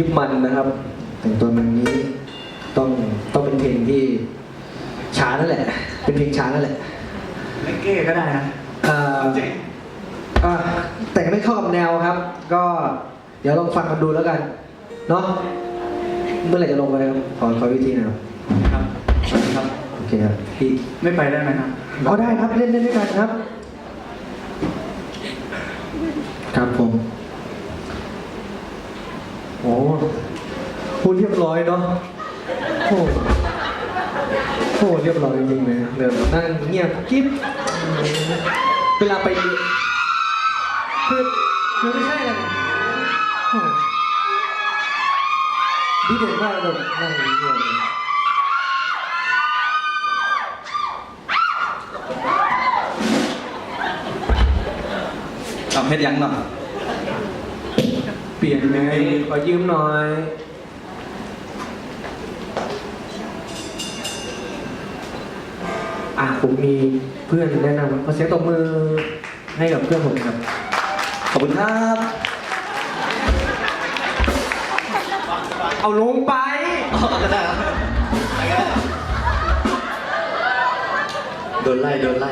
ยิบมันนะครับแต่งตัวมันนี้ต้องต้องเป็นเพลงที่ช้านั่นแหละ เป็นเพลงช้านั่นแหละไม่เก้ก็ได้นะเอ่อจริงอะแต่งไม่เข้ากับแนวครับ ก็เดี๋ยวลองฟังกันดูแล้วกันเนาะเมื่อไหร่จะลงไปครับขอขอวิธีนะครับครับสวัสดีครับโอเคครับพี่ไม่ไปได้ไหมครับอ๋อได้ครับเล่นเล่นด้วยกันครับ ครับผมโอ้ พูดเรียบร้อยเนาะโอ้โหเรียบร้อยจริงๆเลยเดินนั่งเงียบกิ๊บเวลาไปคือคือไม่ใช่อะไรโอ้ดีเด่นมากเลยนั่งเงียบเลยเอาเพชรยังหน่อย เปลี่ยนไงขอยืมหน่อย อะผมมีเพื่อนแนะนำขอเสียงตบมือให้กับเพื่อนผมครับ ขอบคุณครับ เอาลงไปอ๋อก็ได้ครับไปก็ได้โดนไล่โดนไล่